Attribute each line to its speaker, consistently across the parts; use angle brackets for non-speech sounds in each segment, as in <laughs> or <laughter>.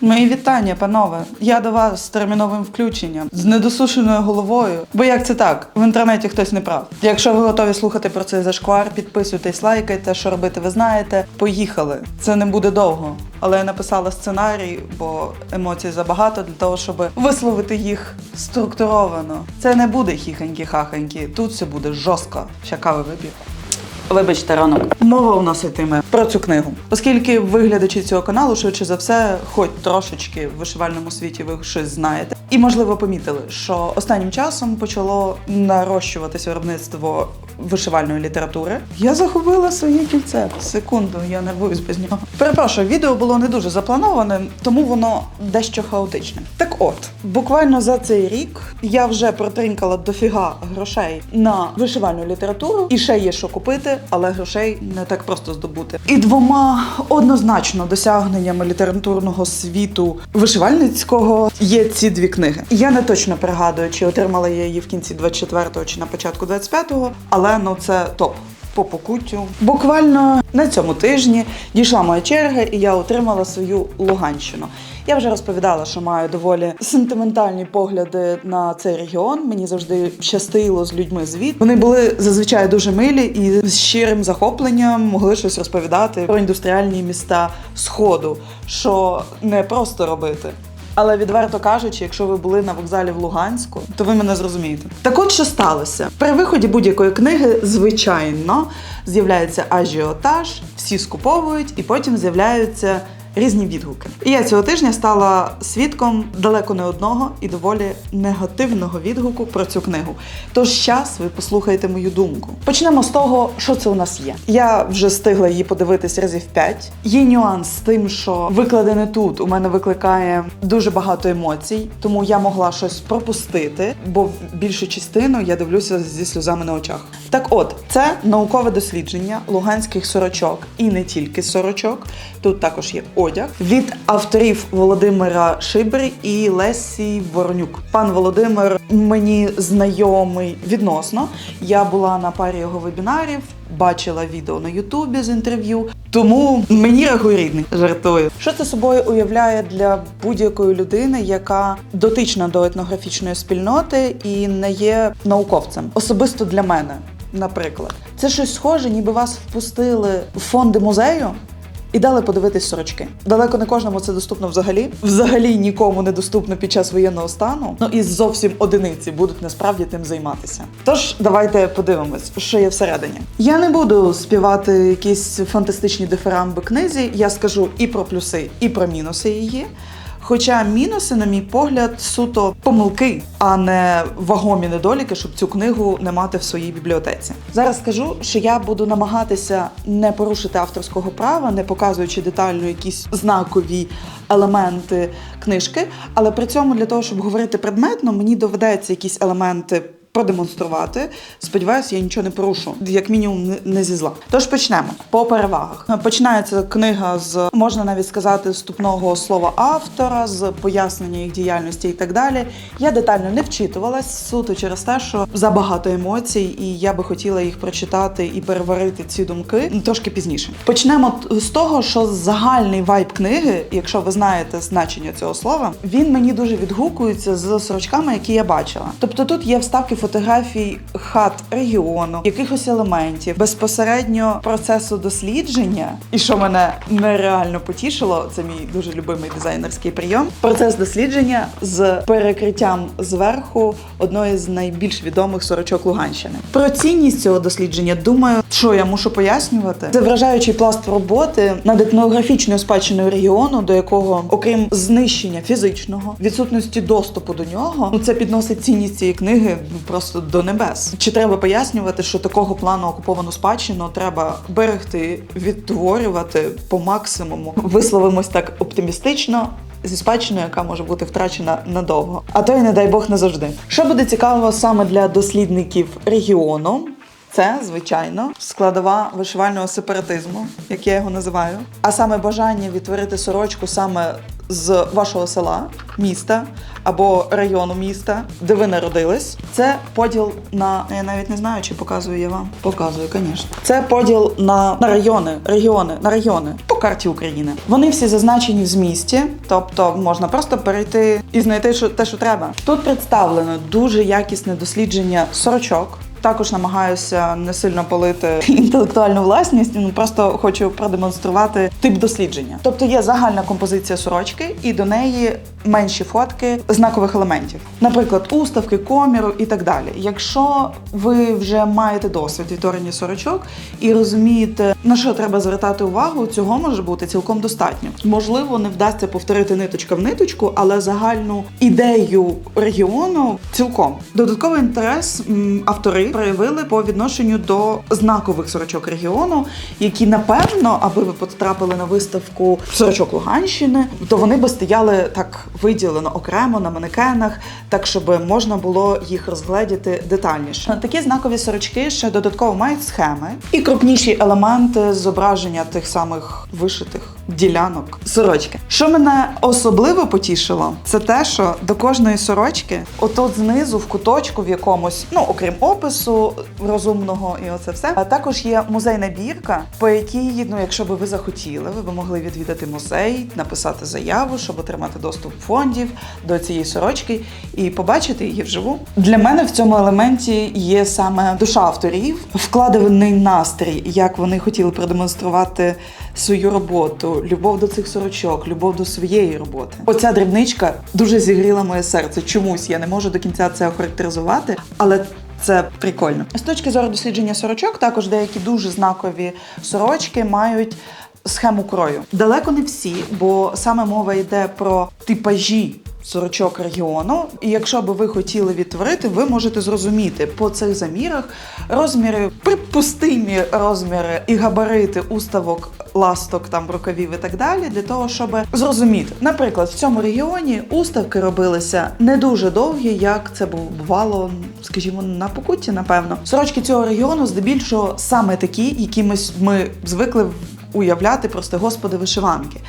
Speaker 1: Мої вітання, панове. Я до вас з терміновим включенням, з недосушеною головою. Бо як це так? В інтернеті хтось не прав. Якщо ви готові слухати про цей зашквар, підписуйтесь, лайкайте, що робити, ви знаєте. Поїхали. Це не буде довго. Але я написала сценарій, бо емоцій забагато для того, щоб висловити їх структуровано. Це не буде хіханькі-хаханькі. Тут все буде жорстко. Ще кави вип'ю. Вибачте, ранок. Мова у нас йтиме про цю книгу. Оскільки виглядачі цього каналу, швидше за все, хоч трошечки в вишивальному світі ви щось знаєте. І, можливо, помітили, що останнім часом почало нарощуватися виробництво вишивальної літератури. Я загубила своє кільце. Секунду, я нервуюсь без нього. Перепрошую, відео було не дуже заплановане, тому воно дещо хаотичне. Так от, буквально за цей рік я вже протринкала дофіга грошей на вишивальну літературу, і ще є що купити, але грошей не так просто здобути. І двома однозначно досягненнями літературного світу вишивальницького є ці дві книги. Я не точно пригадую, чи отримала я її в кінці 24-го чи на початку 25-го, але ну це топ. По покуттю. Буквально на цьому тижні дійшла моя черга, і я отримала свою Луганщину. Я вже розповідала, що маю доволі сентиментальні погляди на цей регіон. Мені завжди щастило з людьми звід. Вони були зазвичай дуже милі і з щирим захопленням могли щось розповідати про індустріальні міста Сходу, що не просто робити. Але відверто кажучи, якщо ви були на вокзалі в Луганську, то ви мене зрозумієте. Так от що сталося? При виході будь-якої книги, звичайно, з'являється ажіотаж, всі скуповують, і потім з'являються різні відгуки. І я цього тижня стала свідком далеко не одного і доволі негативного відгуку про цю книгу. Тож час ви послухаєте мою думку. Почнемо з того, що це у нас є. Я вже встигла її подивитись разів п'ять. Є нюанс з тим, що викладене тут у мене викликає дуже багато емоцій, тому я могла щось пропустити, бо більшу частину я дивлюся зі сльозами на очах. Так от, це наукове дослідження луганських сорочок і не тільки сорочок. Тут також є одяг від авторів Володимира Шибри і Лесі Воронюк. Пан Володимир мені знайомий відносно. Я була на парі його вебінарів, бачила відео на Ютубі з інтерв'ю. Тому мені рахуй рідний. Жартую. Що це собою уявляє для будь-якої людини, яка дотична до етнографічної спільноти і не є науковцем? Особисто для мене, наприклад, це щось схоже, ніби вас впустили в фонди музею. І дали подивитись сорочки. Далеко не кожному це доступно взагалі. Взагалі нікому не доступно під час воєнного стану. Ну і зовсім одиниці будуть насправді тим займатися. Тож давайте подивимось, що є всередині. Я не буду співати якісь фантастичні диферамби книзі. Я скажу і про плюси, і про мінуси її. Хоча мінуси, на мій погляд, суто помилки, а не вагомі недоліки, щоб цю книгу не мати в своїй бібліотеці. Зараз скажу, що я буду намагатися не порушити авторського права, не показуючи детально якісь знакові елементи книжки, але при цьому для того, щоб говорити предметно, мені доведеться якісь елементи. Продемонструвати. Сподіваюся, я нічого не порушу, як мінімум не- зі зла. Тож почнемо по перевагах. Починається книга з можна навіть сказати вступного слова автора, з пояснення їх діяльності і так далі. Я детально не вчитувалась суто через те, що забагато емоцій, і я би хотіла їх прочитати і переварити ці думки трошки пізніше. Почнемо з того, що загальний вайб книги, якщо ви знаєте значення цього слова, він мені дуже відгукується з сорочками, які я бачила. Тобто тут є вставки фотографій хат регіону, якихось елементів, безпосередньо процесу дослідження. І що мене нереально потішило, це мій дуже любимий дизайнерський прийом. Процес дослідження з перекриттям зверху одної з найбільш відомих сорочок Луганщини. Про цінність цього дослідження думаю, що я мушу пояснювати. Це вражаючий пласт роботи над етнографічною спадщиною регіону, до якого, окрім знищення фізичного, відсутності доступу до нього, ну це підносить цінність цієї книги ну, просто до небес. Чи треба пояснювати, що такого плану окуповану спадщину треба берегти, відтворювати по максимуму? Висловимось так оптимістично. Зі спадщиною, яка може бути втрачена надовго, а то й не дай Бог не завжди. Що буде цікаво саме для дослідників регіону, це, звичайно, складова вишивального сепаратизму, як я його називаю. А саме бажання відтворити сорочку саме з вашого села, міста або району міста, де ви народились. Це поділ на я навіть не знаю, чи показую я вам. Показую, звісно. Це поділ на, на райони, регіони, на райони по карті України. Вони всі зазначені в змісті, тобто можна просто перейти і знайти що, те, що треба. Тут представлено дуже якісне дослідження сорочок. Також намагаюся не сильно палити <laughs> інтелектуальну власність, ну просто хочу продемонструвати тип дослідження. Тобто є загальна композиція сорочки, і до неї менші фотки знакових елементів, наприклад, уставки, коміру і так далі. Якщо ви вже маєте досвід відтворення сорочок і розумієте, на що треба звертати увагу, цього може бути цілком достатньо. Можливо, не вдасться повторити ниточка в ниточку, але загальну ідею регіону цілком додатковий інтерес автори проявили по відношенню до знакових сорочок регіону, які напевно, аби ви потрапили на виставку сорочок Луганщини, то вони би стояли так виділено окремо на манекенах, так щоб можна було їх розгледіти детальніше. Такі знакові сорочки ще додатково мають схеми і крупніші елементи зображення тих самих вишитих ділянок сорочки. Що мене особливо потішило, це те, що до кожної сорочки, отут знизу, в куточку, в якомусь, ну окрім опису розумного і оце все, а також є музейна бірка, по якій, ну, якщо би ви захотіли, ви б могли відвідати музей, написати заяву, щоб отримати доступ фондів до цієї сорочки і побачити її вживу. Для мене в цьому елементі є саме душа авторів, вкладений настрій, як вони хотіли продемонструвати свою роботу, любов до цих сорочок, любов до своєї роботи. Оця дрібничка дуже зігріла моє серце. Чомусь я не можу до кінця це охарактеризувати, але. Це прикольно. З точки зору дослідження сорочок, також деякі дуже знакові сорочки мають схему крою. Далеко не всі, бо саме мова йде про типажі сорочок регіону. І якщо би ви хотіли відтворити, ви можете зрозуміти по цих замірах розміри, припустимі розміри і габарити уставок, ласток, там рукавів і так далі, для того, щоб зрозуміти. Наприклад, в цьому регіоні уставки робилися не дуже довгі, як це бувало, скажімо, на покутті, напевно. Сорочки цього регіону здебільшого саме такі, якимось ми звикли уявляти, прости господи, вишиванки.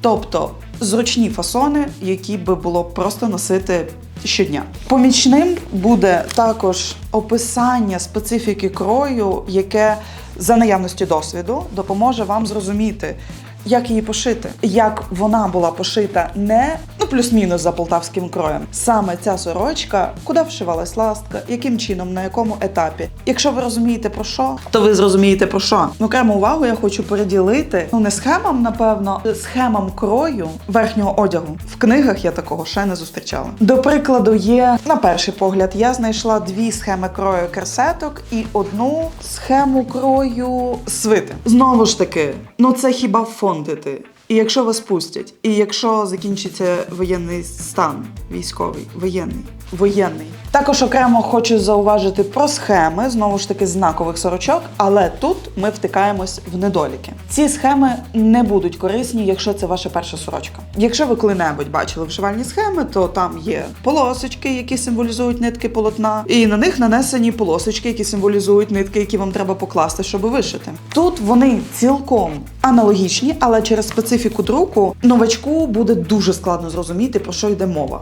Speaker 1: Тобто зручні фасони, які би було просто носити щодня. Помічним буде також описання специфіки крою, яке за наявності досвіду допоможе вам зрозуміти. Як її пошити, як вона була пошита не ну плюс-мінус за полтавським кроєм. Саме ця сорочка, куди вшивалась ластка, яким чином, на якому етапі. Якщо ви розумієте про що, то ви зрозумієте про що. Окрему увагу я хочу приділити ну не схемам, напевно, схемам крою верхнього одягу. В книгах я такого ще не зустрічала. До прикладу, є на перший погляд, я знайшла дві схеми крою керсеток і одну схему крою свити. Знову ж таки, ну це хіба фондити. І якщо вас пустять, і якщо закінчиться воєнний стан, військовий, воєнний, воєнний. Також окремо хочу зауважити про схеми, знову ж таки, знакових сорочок, але тут ми втикаємось в недоліки. Ці схеми не будуть корисні, якщо це ваша перша сорочка. Якщо ви коли-небудь бачили вшивальні схеми, то там є полосочки, які символізують нитки полотна, і на них нанесені полосочки, які символізують нитки, які вам треба покласти, щоб вишити. Тут вони цілком аналогічні, але через специфіку друку новачку буде дуже складно зрозуміти, про що йде мова.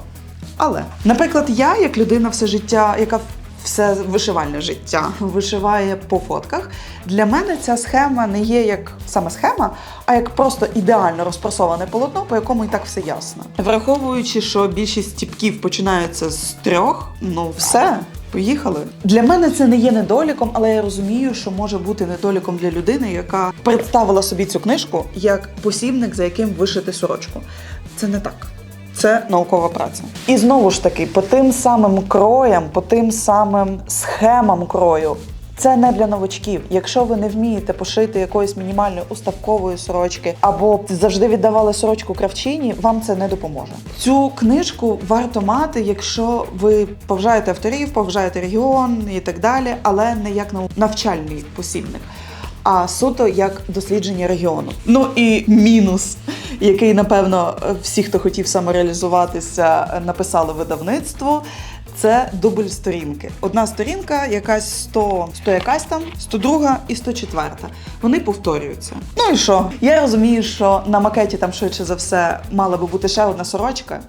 Speaker 1: Але, наприклад, я, як людина все життя, яка все вишивальне життя вишиває по фотках, для мене ця схема не є як саме схема, а як просто ідеально розпрасоване полотно, по якому і так все ясно. Враховуючи, що більшість стіпків починаються з трьох, ну все. Поїхали. Для мене це не є недоліком, але я розумію, що може бути недоліком для людини, яка представила собі цю книжку як посібник, за яким вишити сорочку. Це не так. Це наукова праця. І знову ж таки, по тим самим кроям, по тим самим схемам крою. Це не для новачків. Якщо ви не вмієте пошити якоїсь мінімальної уставкової сорочки або завжди віддавали сорочку кравчині, вам це не допоможе. Цю книжку варто мати, якщо ви поважаєте авторів, поважаєте регіон і так далі, але не як навчальний посібник. А суто як дослідження регіону. Ну і мінус, який напевно всі, хто хотів самореалізуватися, написали видавництву. це дубль сторінки. Одна сторінка, якась 100, 100 якась там, 102 і 104. Вони повторюються. Ну і що? Я розумію, що на макеті там швидше за все мала би бути ще одна сорочка.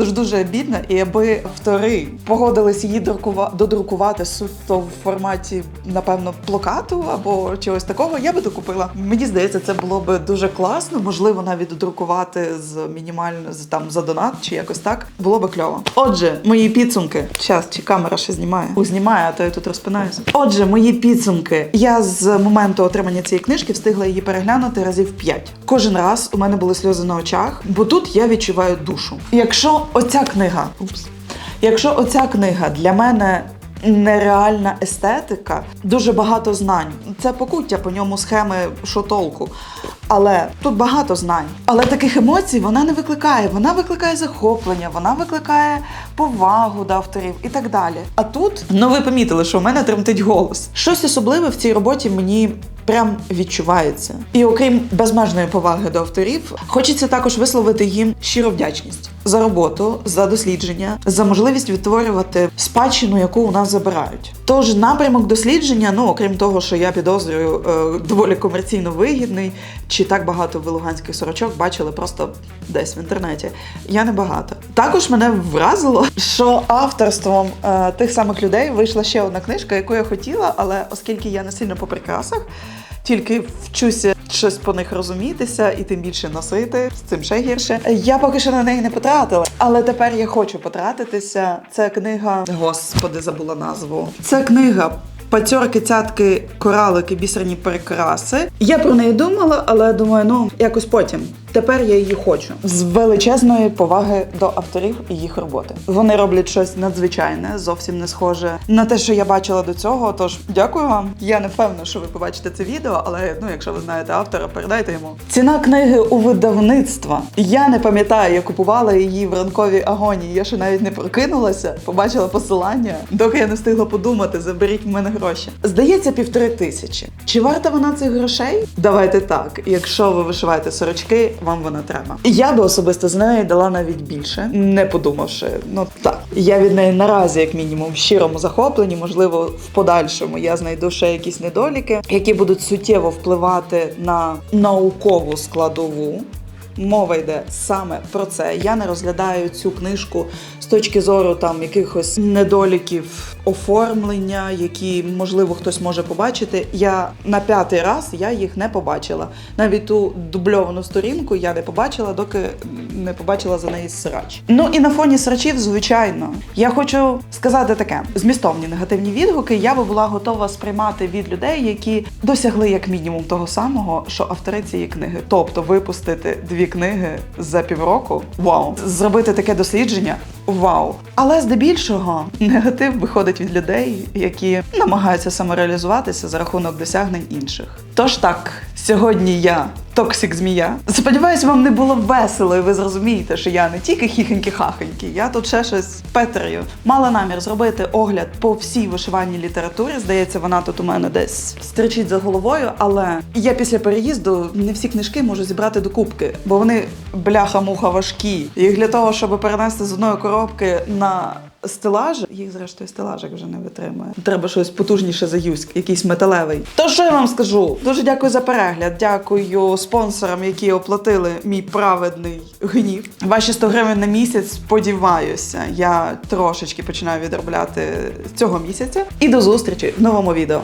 Speaker 1: Тож дуже бідно, і аби автори погодились її друкува- додрукувати суто в форматі, напевно, плакату або чогось такого, я би докупила. Мені здається, це було би дуже класно. Можливо, навіть додрукувати з мінімально з там за донат чи якось так. Було би кльово. Отже, мої підсумки. Щас, чи камера ще знімає? У знімає, а то я тут розпинаюся. Отже, мої підсумки. Я з моменту отримання цієї книжки встигла її переглянути разів 5. Кожен раз у мене були сльози на очах, бо тут я відчуваю душу. Якщо оця книга, упс, якщо оця книга для мене нереальна естетика, дуже багато знань. Це покуття по ньому схеми що толку. Але тут багато знань. Але таких емоцій вона не викликає. Вона викликає захоплення, вона викликає повагу до авторів і так далі. А тут, ну ви помітили, що у мене тремтить голос. Щось особливе в цій роботі мені прям відчувається. І окрім безмежної поваги до авторів, хочеться також висловити їм щиру вдячність за роботу, за дослідження, за можливість відтворювати спадщину, яку у нас забирають. Тож напрямок дослідження, ну окрім того, що я підозрюю, е, доволі комерційно вигідний, чи так багато ви луганських сорочок бачили просто десь в інтернеті. Я не багато. Також мене вразило, що авторством е, тих самих людей вийшла ще одна книжка, яку я хотіла, але оскільки я не сильно по прикрасах, тільки вчуся щось по них розумітися і тим більше носити з цим ще гірше. Я поки що на неї не потратила, але тепер я хочу потратитися. Це книга, господи, забула назву. Це книга. Пацьорки, цятки, коралики, бісерні прикраси. Я про неї думала, але думаю, ну якось потім. Тепер я її хочу з величезної поваги до авторів і їх роботи. Вони роблять щось надзвичайне, зовсім не схоже на те, що я бачила до цього. Тож дякую вам. Я не впевнена, що ви побачите це відео, але ну, якщо ви знаєте автора, передайте йому. Ціна книги у видавництва. Я не пам'ятаю, я купувала її в ранковій агонії. Я ще навіть не прокинулася, побачила посилання, доки я не встигла подумати, заберіть в мене гроші. Здається, півтори тисячі. Чи варта вона цих грошей? Давайте так. Якщо ви вишиваєте сорочки, вам вона треба. Я би особисто з нею дала навіть більше, не подумавши. Ну так, я від неї наразі, як мінімум, в щирому захопленні. Можливо, в подальшому я знайду ще якісь недоліки, які будуть суттєво впливати на наукову складову. Мова йде саме про це. Я не розглядаю цю книжку точки зору там якихось недоліків оформлення, які можливо хтось може побачити. Я на п'ятий раз я їх не побачила. Навіть ту дубльовану сторінку я не побачила, доки не побачила за неї срач. Ну і на фоні срачів, звичайно, я хочу сказати таке: змістовні негативні відгуки я би була готова сприймати від людей, які досягли як мінімум того самого, що автори цієї книги. Тобто випустити дві книги за півроку. Вау! Зробити таке дослідження. Вау! Але здебільшого негатив виходить від людей, які намагаються самореалізуватися за рахунок досягнень інших. Тож так, сьогодні я. Токсик змія. Сподіваюсь, вам не було весело, і ви зрозумієте, що я не тільки хіхенькі-хахенькі, я тут ще щось петрію. Мала намір зробити огляд по всій вишивальній літературі. Здається, вона тут у мене десь стричить за головою, але я після переїзду не всі книжки можу зібрати до кубки, бо вони бляха-муха важкі. І для того, щоб перенести з одної коробки на стелаж, їх зрештою стелажик вже не витримує. Треба щось потужніше за юськ, якийсь металевий. То що я вам скажу? Дуже дякую за перегляд. Дякую спонсорам, які оплатили мій праведний гнів. Ваші 100 гривень на місяць. Сподіваюся, я трошечки починаю відробляти цього місяця. І до зустрічі в новому відео.